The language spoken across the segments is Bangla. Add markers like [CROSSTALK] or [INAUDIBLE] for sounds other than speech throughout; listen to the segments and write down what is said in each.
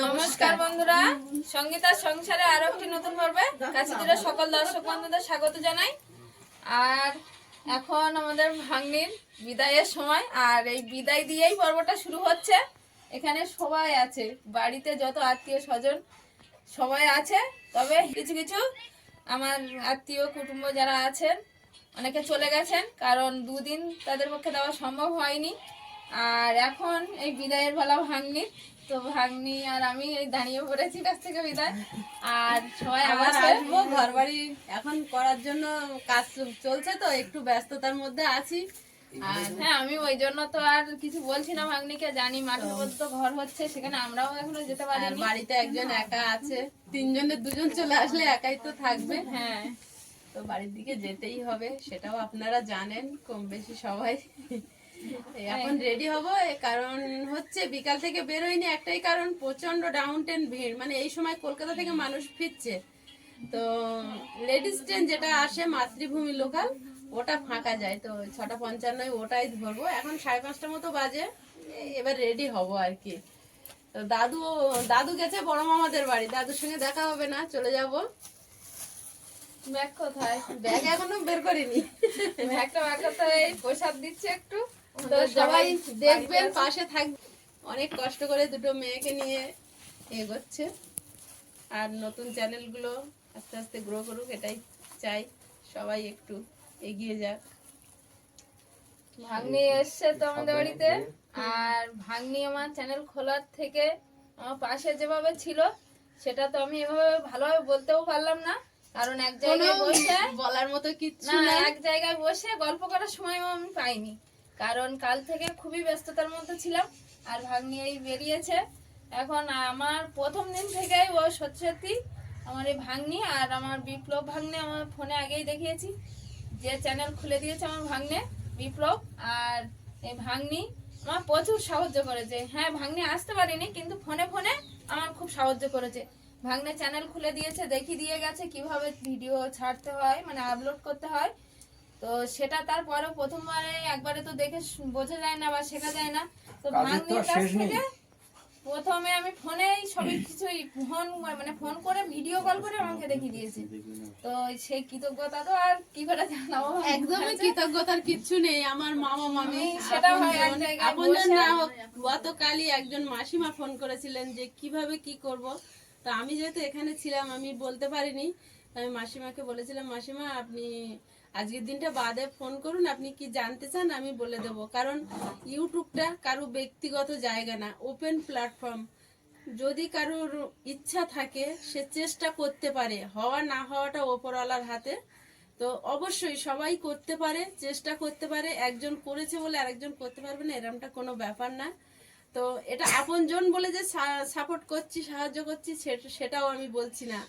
নমস্কার বন্ধুরা। সংসারে আরও একটি নতুন পর্বে। কাছে দূরে সকল দর্শক বন্ধুদের স্বাগত জানাই। আর এখন আমাদের ভাগ্নির বিদায়ের সময়। আর এই বিদায় দিয়েই পর্বটা শুরু হচ্ছে। এখানে সবাই আছে। বাড়িতে যত আত্মীয় স্বজন সবাই আছে। তবে কিছু কিছু আমার আত্মীয় কুটুম্ব যারা আছেন, অনেকে চলে গেছেন, কারণ দুদিন তাদের পক্ষে দেওয়া সম্ভব হয়নি। আর এখন এই বিদায়ের বেলা ভাঙনি তো ভাগ্নি আর আমি এই দাঁড়িয়ে পড়েছি কাছ থেকে বিদায়। আর সবাই আবার আসব। ঘর বাড়ি এখন করার জন্য কাজ চলছে তো একটু ব্যস্ততার মধ্যে আছি। আর হ্যাঁ আমি ওই জন্য তো আর কিছু বলছি না ভাগ্নিকে জানি মাঠের মধ্যে তো ঘর হচ্ছে সেখানে আমরাও এখনও যেতে পারিনি। বাড়িতে একজন একা আছে তিনজনের দুজন চলে আসলে একাই তো থাকবে। হ্যাঁ। তো বাড়ির দিকে যেতেই হবে সেটাও আপনারা জানেন কম বেশি সবাই। এখন রেডি হব কারণ হচ্ছে বিকাল থেকে বেরোয়নি একটাই কারণ প্রচণ্ড ডাউন ট্রেন ভিড়। মানে এই সময় কলকাতা থেকে মানুষ ফিরছে। তো লেডিস ট্রেন যেটা আসে মাতৃভূমি লোকাল ওটা ফাঁকা যায়। তো ছটা পঞ্চান্নয় ওটাই ধরবো। এখন সাড়ে পাঁচটা মতো বাজে এবার রেডি হব আর কি। তো দাদু দাদু গেছে বড় মামাদের বাড়ি। দাদুর সঙ্গে দেখা হবে না চলে যাব। ব্যাগ কোথায়? ব্যাগ এখনও বের করিনি। ব্যাগটা ব্যাগ কোথায় এই প্রসাদ দিচ্ছে একটু। তো সবাই দেখবেন পাশে থাকবে অনেক কষ্ট করে দুটো মেয়েকে নিয়ে এগোচ্ছে। আর নতুন চ্যানেলগুলো আস্তে আস্তে গ্রো করুক এটাই চাই। সবাই একটু এগিয়ে যাক। ভাগ্নি এসছে তো আমাদের বাড়িতে। আর ভাগ্নি আমার চ্যানেল খোলার থেকে আমার পাশে যেভাবে ছিল সেটা তো আমি এভাবে ভালোভাবে বলতেও পারলাম না। কারণ এক জায়গায় বসে বলার মতো কিচ্ছু না এক জায়গায় বসে গল্প করার সময় আমি পাইনি। কারণ কাল থেকে খুবই ব্যস্ততার মধ্যে ছিলাম, আর ভাগ্নি এই বেরিয়েছে। এখন আমার প্রথম দিন থেকেই ও সত্যি সত্যি আমার এই ভাগ্নি আর আমার বিপ্লব ভাগ্নে আমার ফোনে আগেই দেখিয়েছি, যে চ্যানেল খুলে দিয়েছে আমার ভাগ্নে, বিপ্লব আর এই ভাগ্নি। আমার প্রচুর সাহায্য করেছে। হ্যাঁ ভাগ্নি আসতে পারিনি, কিন্তু ফোনে ফোনে আমার খুব সাহায্য করেছে। ভাগ্নে চ্যানেল খুলে দিয়েছে, দেখিয়ে দিয়ে গেছে কীভাবে ভিডিও ছাড়তে হয় মানে আপলোড করতে হয়। তো সেটা তারপরে প্রথমবারে একবারে তো দেখে বোঝা যায় না বা শেখা যায় না। তো ভাগ্নির কাছ থেকে প্রথমে আমি ফোনেই সবই কিছুই ফোন মানে ফোন করে ভিডিও কল করে আমাকে দেখিয়ে দিয়েছে। তো সেই কৃতজ্ঞতা তো আর কি করে জানাব? একদমই কৃতজ্ঞতার কিচ্ছু নেই। আমার মামা মামি সেটা হয় এক জায়গায় আপনজন না হোক গতকালই একজন মাসিমা ফোন করেছিলেন যে কীভাবে কি করব? তো আমি যেহেতু এখানে ছিলাম আমি বলতে পারিনি। আমি মাসিমাকে বলেছিলাম মাসিমা আপনি আজকের দিনটা বাদে ফোন করুন, আপনি কি জানতে চান আমি বলে দেব। কারণ ইউটিউবটা কারও ব্যক্তিগত জায়গা না, ওপেন প্ল্যাটফর্ম। যদি কারোর ইচ্ছা থাকে, সে চেষ্টা করতে পারে। হওয়া না হওয়াটা ওপরওয়ালার হাতে। তো অবশ্যই সবাই করতে পারে, চেষ্টা করতে পারে। একজন করেছে বলে আরেকজন করতে পারবে না, এরমটা কোনো ব্যাপার না। তো এটা আপনজন বলে যে সাপোর্ট করছি, সাহায্য করছি সেটাও আমি বলছি না।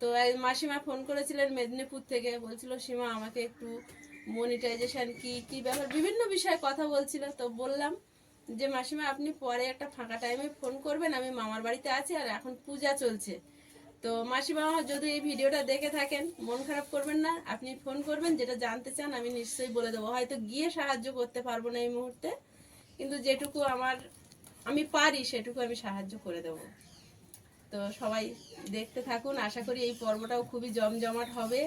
তো মাসিমা ফোন করেছিলেন মেদিনীপুর থেকে। বলছিল, সীমা, আমাকে একটু মনিটাইজেশন কি কি ব্যাপার? বিভিন্ন বিষয়ে কথা বলছিল। তো বললাম যে, মাসিমা, আপনি পরে একটা ফাঁকা টাইমে ফোন করবেন। আমি মামার বাড়িতে আছি আর এখন পূজা চলছে। তো মাসিমা, যদি এই ভিডিওটা দেখে থাকেন, মন খারাপ করবেন না। আপনি ফোন করবেন, যেটা জানতে চান, আমি নিশ্চয়ই বলে দেবো। হয়তো গিয়ে সাহায্য করতে পারব না এই মুহূর্তে। কিন্তু যেটুকু আমার, আমি পারি, সেটুকু আমি সাহায্য করে দেবো। তো সবাই দেখতে থাকুন। আশা করি এই পর্বটাও খুবই জমজমাট হবে।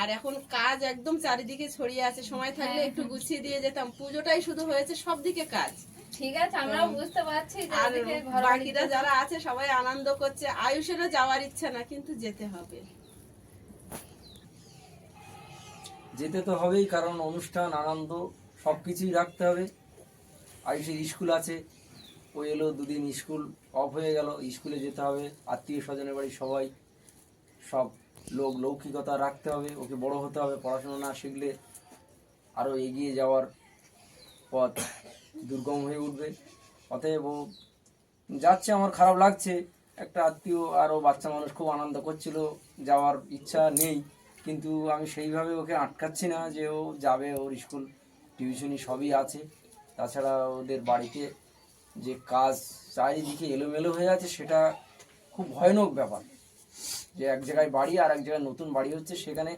আর এখন কাজ একদম চারিদিকে ছড়িয়ে আছে। সময় থাকলে একটু গুছিয়ে দিয়ে যেতাম। পুজোটাই শুধু হয়েছে সব দিকে কাজ। ঠিক আছে আমরাও বুঝতে পারছি আর বাকিরা যারা আছে সবাই আনন্দ করছে। আয়ুষেরও যাওয়ার ইচ্ছা না কিন্তু যেতে হবে। যেতে তো হবেই কারণ অনুষ্ঠান আনন্দ সব কিছুই রাখতে হবে। আয়ুষের স্কুল আছে। ও এলো দুদিন স্কুল অফ হয়ে গেল, স্কুলে যেতে হবে, আত্মীয় স্বজনের বাড়ি সবাই, সব লোক লৌকিকতা রাখতে হবে, ওকে বড় হতে হবে, পড়াশোনা না শিখলে আরও এগিয়ে যাওয়ার পথ দুর্গম হয়ে উঠবে। অতএব ও যাচ্ছে, আমার খারাপ লাগছে। একটা আত্মীয় আরও বাচ্চা মানুষ খুব আনন্দ করছিল, যাওয়ার ইচ্ছা নেই, কিন্তু আমি সেইভাবে ওকে আটকাচ্ছি না যে ও যাবে, ওর স্কুল, টিউশনি সবই আছে। তাছাড়া ওদের বাড়িতে যে কাজ চারিদিকে এলোমেলো হয়ে আছে সেটা খুব ভয়ানক ব্যাপার। যে এক জায়গায় বাড়ি আর এক জায়গায় নতুন বাড়ি হচ্ছে সেখানে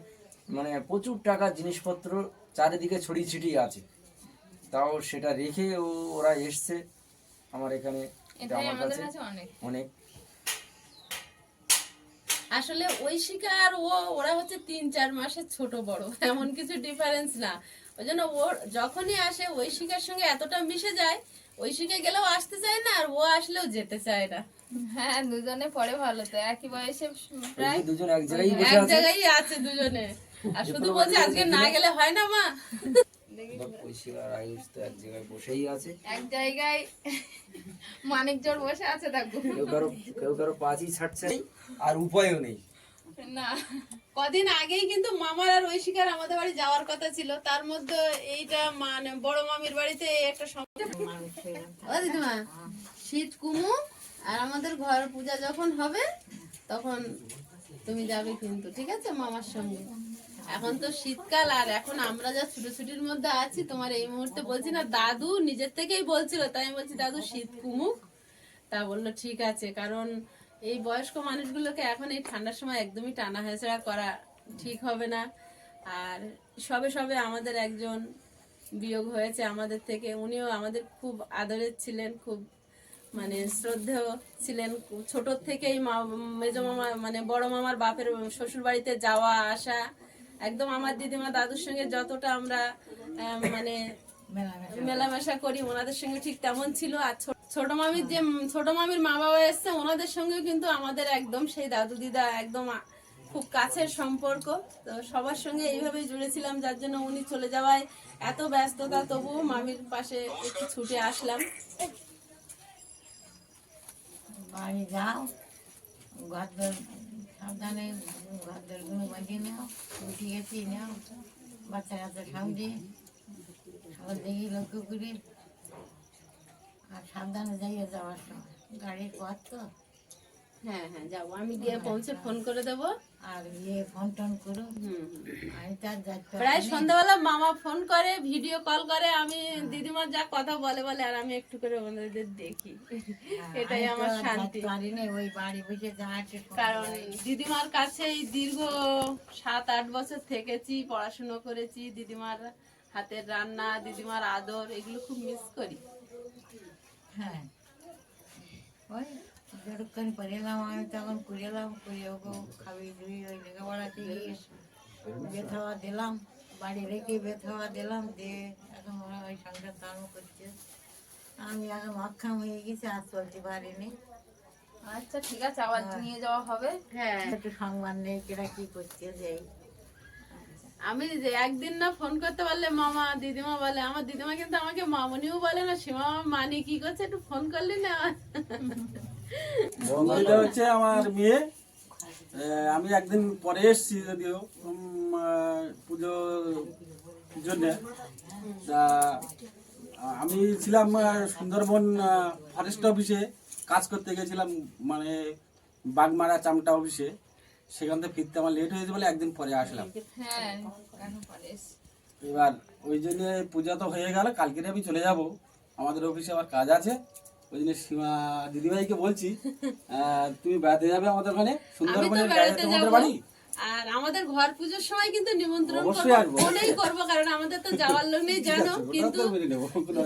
মানে প্রচুর টাকা জিনিসপত্র চারিদিকে ছড়িয়ে ছিটিয়ে আছে। তাও সেটা রেখে ওরা এসছে। আমার এখানে আমার কাছে অনেক। আসলে ঐশিকা আর ও ওরা হচ্ছে তিন চার মাসের ছোট বড় এমন কিছু ডিফারেন্স না। ওই জন্য ওর যখনই আসে ঐশিকার সঙ্গে এতটা মিশে যায় ঐশিকা গেলেও আসতে চায় না আর ও আসলেও যেতে চায় না। হ্যাঁ দুজনে পরে ভালো তো একই বয়সে প্রায় দুজন এক জায়গায় বসে এক আছে। জায়গায় আছে দুজনে। আর শুধু বলছে আজকে না গেলে হয় না মা। আর উপায়ও নেই। না, কদিন আগেই কিন্তু মামার আর ঐশিকার আমাদের বাড়ি যাওয়ার কথা ছিল। তার মধ্যে এইটা মানে বড় মামির বাড়িতে একটা দিদিমা শীত কুমু আর আমাদের ঘর পূজা যখন হবে, তখন তুমি যাবে কিন্তু, ঠিক আছে মামার সঙ্গে? এখন তো শীতকাল আর এখন আমরা যা ছুটোছুটির মধ্যে আছি, তোমার এই মুহূর্তে বলছি না, দাদু নিজের থেকেই বলছিল, তাই বলছি, দাদু, শীত কুমুক তা বলল, ঠিক আছে। কারণ এই বয়স্ক মানুষগুলোকে এখন এই ঠান্ডার সময় একদমই টানা হেঁচড়া করা ঠিক হবে না। আর সবে সবে আমাদের একজন বিয়োগ হয়েছে আমাদের থেকে। উনিও আমাদের খুব আদরের ছিলেন খুব মানে শ্রদ্ধেয় ছিলেন। ছোট থেকেই মা মেজো মামা মানে বড় মামার বাপের শ্বশুর বাড়িতে যাওয়া আসা একদম আমার দিদিমা দাদুর সঙ্গে যতটা আমরা মানে মেলামেশা করি। ওনাদের সঙ্গে ঠিক তেমন ছিল। আর ছো- ছোট মামির যে ছোট মামির মা বাবা এসছে ওনাদের সঙ্গে কিন্তু আমাদের একদম সেই দাদু দিদা একদম খুব কাছের সম্পর্ক। তো সবার সঙ্গে এইভাবেই জুড়েছিলাম যার জন্য উনি চলে যাওয়ায় এত ব্যস্ততা তবুও মামির পাশে একটু ছুটে আসলাম। বাড়ি যাও ঘরদর সাবধানে ঘরদরগুলো বাজিয়ে নাও উঠে গেছি নাও বাচ্চা কাচ্চা সামনে সবার দেখি লক্ষ্য করে। আর সাবধানে যাইয়ে যাওয়ার সময়। গাড়ির পথ তো। হ্যাঁ হ্যাঁ যাব। আমি গিয়ে পৌঁছে ফোন করে দেবো। আর ইয়ে ফোন টোন করো। হুম আমি তার যাচ্ছি প্রায় সন্ধ্যাবেলা মামা ফোন করে ভিডিও কল করে আমি দিদিমার যা কথা বলে বলে আর আমি একটু করে ওনাদের দেখি। এটাই আমার শান্তি। ওই বাড়ি বসে কারণ দিদিমার কাছে এই দীর্ঘ সাত আট বছর থেকেছি পড়াশুনো করেছি দিদিমার হাতের রান্না দিদিমার আদর এগুলো খুব মিস করি। হ্যাঁ ওই যতক্ষণ করে এলাম আমি তখন করে এলাম করে ওকে খাবি দুই ওই লেখাপড়া দিয়ে বেথাওয়া দিলাম বাড়ি রেখে বেথাওয়া দিলাম দিয়ে এখন ওরা ওই সংসার ধর্ম করছে আমি এখন অক্ষম হয়ে গেছি আর চলতে পারিনি আচ্ছা ঠিক আছে আবার নিয়ে যাওয়া হবে হ্যাঁ একটু সংবাদ নেই কেরা কি করছে যে আমি যে একদিন না ফোন করতে পারলে মামা দিদিমা বলে আমার দিদিমা কিন্তু আমাকে মামনিও বলে না সীমা মানি কি করছে একটু ফোন করলি না? এটা হচ্ছে আমার আহ, আমি একদিন পরে এসেছি যদিও পুজোর জন্য। তা আমি ছিলাম সুন্দরবন ফরেস্ট অফিসে কাজ করতে গেছিলাম মানে বাগমারা চামটা অফিসে সেখান থেকে ফিরতে আমার লেট হয়েছে বলে একদিন পরে আসলাম। হ্যাঁ। এবার ওই জন্য পূজা তো হয়ে গেল কালকে আমি চলে যাব। আমাদের অফিসে আবার কাজ আছে। ওই জন্য সীমা দিদিভাইকে বলছি [LAUGHS] তুমি বেড়াতে যাবে আমাদের ওখানে সুন্দরবনে তোমাদের বাড়ি? আর আমাদের ঘর পুজোর সময় কিন্তু নিমন্ত্রণ করব কারণ আমাদের তো যাওয়ার লোক নেই জানো কিন্তু।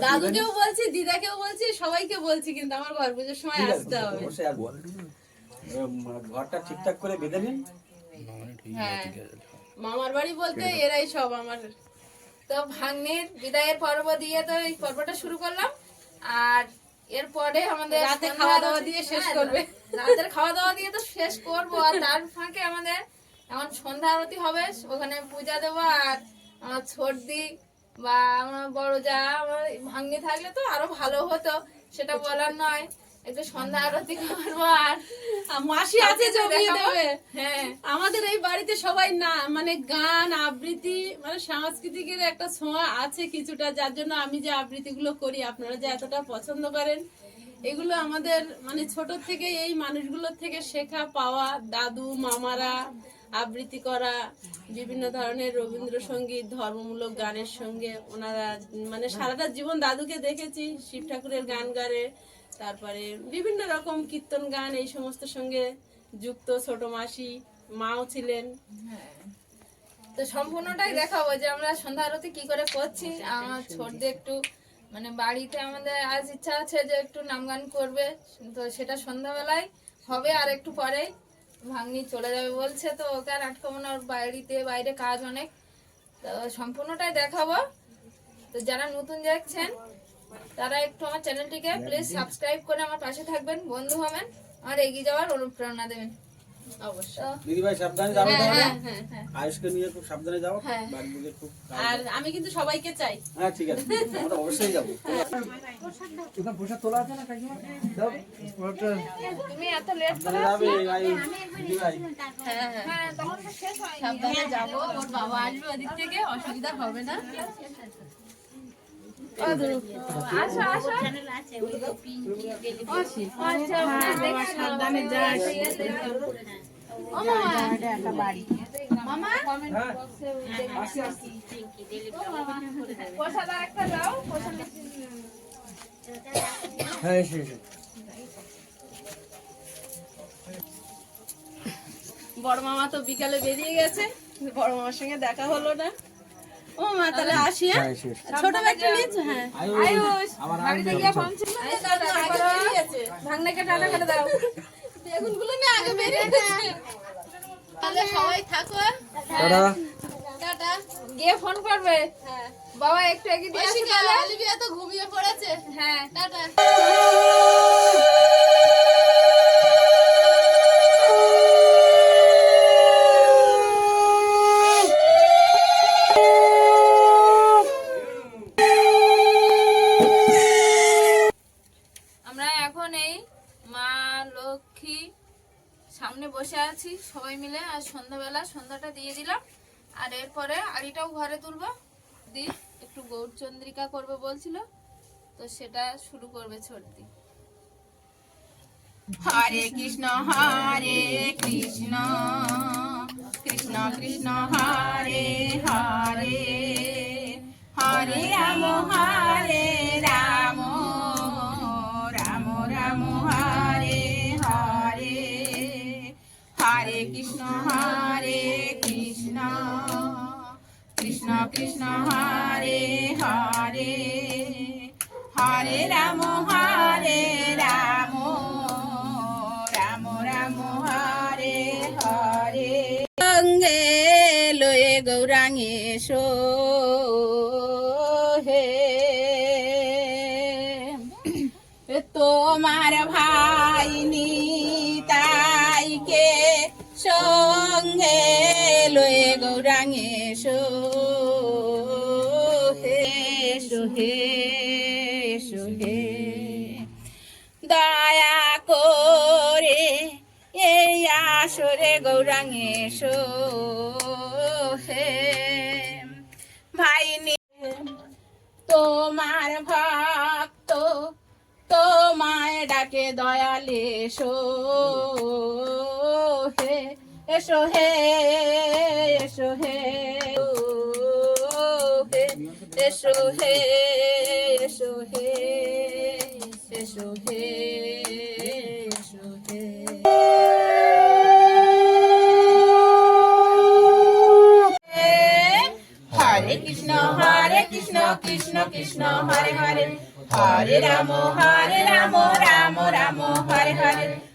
দাদুকেও বলছি দিদাকেও বলছি সবাইকে বলছি কিন্তু আমার ঘর পুজোর সময় আসতে হবে। ঘরটা ঠিকঠাক করে বেঁধে নিন। হ্যাঁ মামার বাড়ি বলতে এরাই সব আমার। তো ভাগ্নের বিদায়ের পর্ব দিয়ে তো এই পর্বটা শুরু করলাম। আর এরপরে আমাদের রাতে খাওয়া দাওয়া দিয়ে শেষ হ্যাঁ, করবে। রাতের খাওয়া দাওয়া দিয়ে তো শেষ করব। আর তার ফাঁকে আমাদের এখন সন্ধ্যা আরতি হবে। ওখানে পূজা দেবো আর আমার সর্দি বা আমার বড় যা আমার ভাগ্নি থাকলে তো আরও ভালো হতো সেটা বলার নয়। একটু সন্ধ্যা আরতি করব আর মাসি আছে জমিয়ে দেবে? হ্যাঁ। আমাদের এই বাড়িতে সবাই না মানে গান আবৃত্তি মানে সাংস্কৃতিকের একটা ছোঁয়া আছে কিছুটা যার জন্য আমি যে আবৃত্তিগুলো করি আপনারা যে এতটা পছন্দ করেন এগুলো আমাদের মানে ছোট থেকে এই মানুষগুলোর থেকে শেখা পাওয়া দাদু মামারা আবৃত্তি করা বিভিন্ন ধরনের রবীন্দ্রসঙ্গীত ধর্মমূলক গানের সঙ্গে ওনারা মানে সারাটা জীবন দাদুকে দেখেছি শিব ঠাকুরের গান গারে তারপরে বিভিন্ন রকম কীর্তন গান, এই সমস্ত সঙ্গে যুক্ত ছোট মাসি, মাও ছিলেন। তো সম্পূর্ণটাই দেখাবো যে আমরা সন্ধ্যা আরতি কি করে করছি। আমার ছোটদের একটু মানে বাড়িতে আমাদের আজ ইচ্ছা আছে যে একটু নাম গান করবে, তো সেটা সন্ধ্যাবেলায় হবে, আর একটু পরেই ভাগ্নি চলে যাবে বলছে, তো ওকে আর আটকাবো না, ওর বাড়িতে, বাইরে কাজ অনেক। তো সম্পূর্ণটাই দেখাবো। তো যারা নতুন দেখছেন তারা একটু আমার চ্যানেলটিকে প্লিজ সাবস্ক্রাইব করে আমার পাশে থাকবেন বন্ধু হবেন আর এগিয়ে যাওয়ার অনুপ্রেরণা দেবেন। হ্যাঁ হ্যাঁ হ্যাঁ হ্যাঁ। আর আমি কিন্তু সবাইকে চাই। হ্যাঁ ঠিক আছে। অবশ্যই যাব। তুমি এত লেট সাবধানে যাবে আয়ুষ দিদি ভাই। হ্যাঁ তখন শেষ হয় সাবধানে যাব ওর বাবা আসবে ওদিক থেকে অসুবিধা হবে না। হ্যাঁ বড় মামা তো বিকালে বেরিয়ে গেছে বড় মামার সঙ্গে দেখা হলো না। ও মা তাহলে আসি হ্যাঁ? হ্যাঁ ছোট ব্যাগটা নিয়েছো? হ্যাঁ। আয়ুষ বাড়িতে গিয়ে পৌঁছে ভাগনাকে টাটা করে দাও। বেগুনগুলো নিয়ে আগে বেরিয়ে গেছে। তাহলে সবাই থাকো। টাটা। টাটা। গিয়ে ফোন করবে। হ্যাঁ। বাবা একটু এগিয়ে দিয়ে আসো ঐশিকা অলিভিয়া তো ঘুমিয়ে পড়েছে? হ্যাঁ। টাটা। আছি, সবাই মিলে আর সন্ধ্যাবেলা সন্ধ্যাটা দিয়ে দিলাম। আর এরপরে আড়িটাও ঘরে তুলবো। দি, একটু গৌরচন্দ্রিকা করবে বলছিল, তো সেটা শুরু করবে ছোটদি হরে কৃষ্ণ হরে কৃষ্ণ কৃষ্ণ কৃষ্ণ, হরে হরে হরে রাম, হরে কৃষ্ণ হরে কৃষ্ণ। কৃষ্ণ কৃষ্ণ হরে হরে। হরে রাম হরে রাম। রাম রাম, হরে হরে। সঙ্গে লয়ে গৌরাঙ্গে সো হে তোমার ভাই নিতাইকে সঙ্গে লয়ে গৌরাঙ্গে সো হে সোহে সোহে দয়া করে এই আসরে গৌরাঙ্গে সোহে ভাই নি- তোমার ভক্ত তোমায় ডাকে দয়ালে হে এসো হে এসো হে এসো হে এসো হে এসো হে এসো হে, হরে কৃষ্ণ হরে কৃষ্ণ কৃষ্ণ কৃষ্ণ, হরে হরে। হরে রাম হরে রাম রাম রাম, হরে হরে।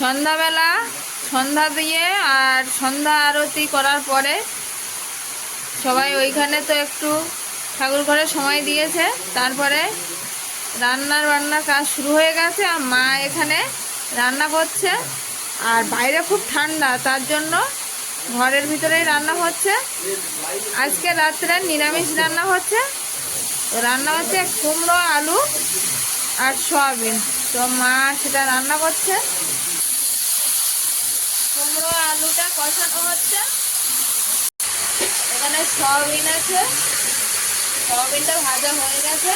সন্ধ্যাবেলা, সন্ধ্যা দিয়ে আর সন্ধ্যা আরতি করার পরে সবাই ওইখানে তো একটু ঠাকুর ঘরে সময় দিয়েছে, তারপরে রান্নার বান্নার কাজ শুরু হয়ে গেছে আর মা এখানে রান্না করছে আর বাইরে খুব ঠান্ডা, তার জন্য ঘরের ভিতরেই রান্না হচ্ছে। আজকে রাত্রে নিরামিষ রান্না হচ্ছে। রান্না হচ্ছে কুমড়ো, আলু আর সয়াবিন। তো মা সেটা রান্না করছে। কুমড়ো, আলুটা কষানো হচ্ছে। এখানে সয়াবিন আছে। সয়াবিনটা ভাজা হয়ে গেছে।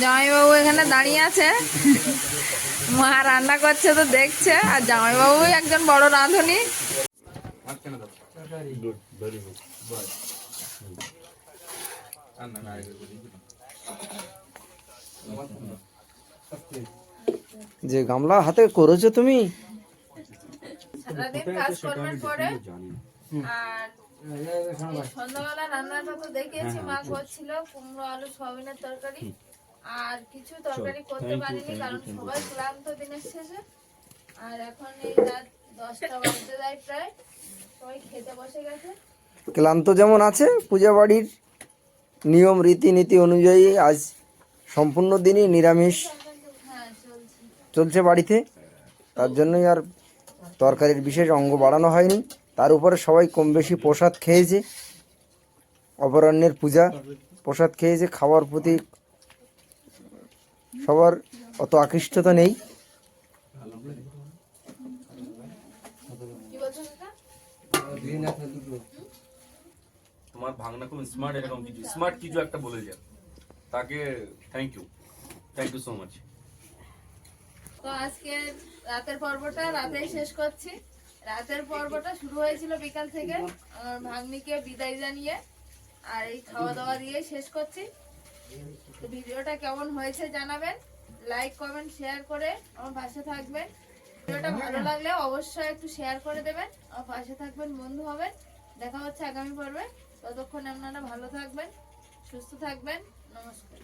জামাইবাবু এখানে দাঁড়িয়ে আছে। মা রান্না করছে তো দেখছে। আর জামাইবাবু একজন বড় রাঁধুনি। যে গামলা হাতে করেছ তুমি? সারাদিন কাজ করার পরে আর সন্ধ্যাবেলা রান্নাটা তো দেখিয়েছি মা করছিল কুমড়ো আলু সয়াবিনের তরকারি আর কিছু তরকারি করতে পারিনি কারণ সবাই ক্লান্ত দিনের শেষে। আর এখন এই রাত দশটা বাজতে যায় প্রায় সবাই খেতে বসে গেছে। ক্লান্ত যেমন আছে পূজা বাড়ির নিয়ম রীতিনীতি অনুযায়ী আজ সম্পূর্ণ দিনই নিরামিষ। হ্যাঁ চলছে বাড়িতে। তার জন্যই আর তরকারির বিশেষ অঙ্গ বাড়ানো হয়নি। তার উপরে সবাই কম বেশি প্রসাদ খেয়েছে। অপরাহ্নের পূজা, প্রসাদ খেয়েছে, খাওয়ার প্রতি সবার অত আকৃষ্টতা নেই। তোমার খুব স্মার্ট এরকম কিছু। স্মার্ট কিছু একটা বলে তাকে thank you thank you so much তো আজকে রাতের পর্বটা রাতেই শেষ করছি। রাতের পর্বটা শুরু হয়েছিল বিকাল থেকে। আমার ভাগ্নিকে বিদায় জানিয়ে আর এই খাওয়া দাওয়া দিয়ে শেষ করছি। ভিডিওটা কেমন হয়েছে জানাবেন। লাইক কমেন্ট শেয়ার করে আমার পাশে থাকবেন। ভিডিওটা ভালো লাগলে অবশ্যই একটু শেয়ার করে দেবেন। আমার পাশে থাকবেন, বন্ধু হবেন। দেখা হচ্ছে আগামী পর্বে। ততক্ষণ আপনারা ভালো থাকবেন, সুস্থ থাকবেন। নমস্কার।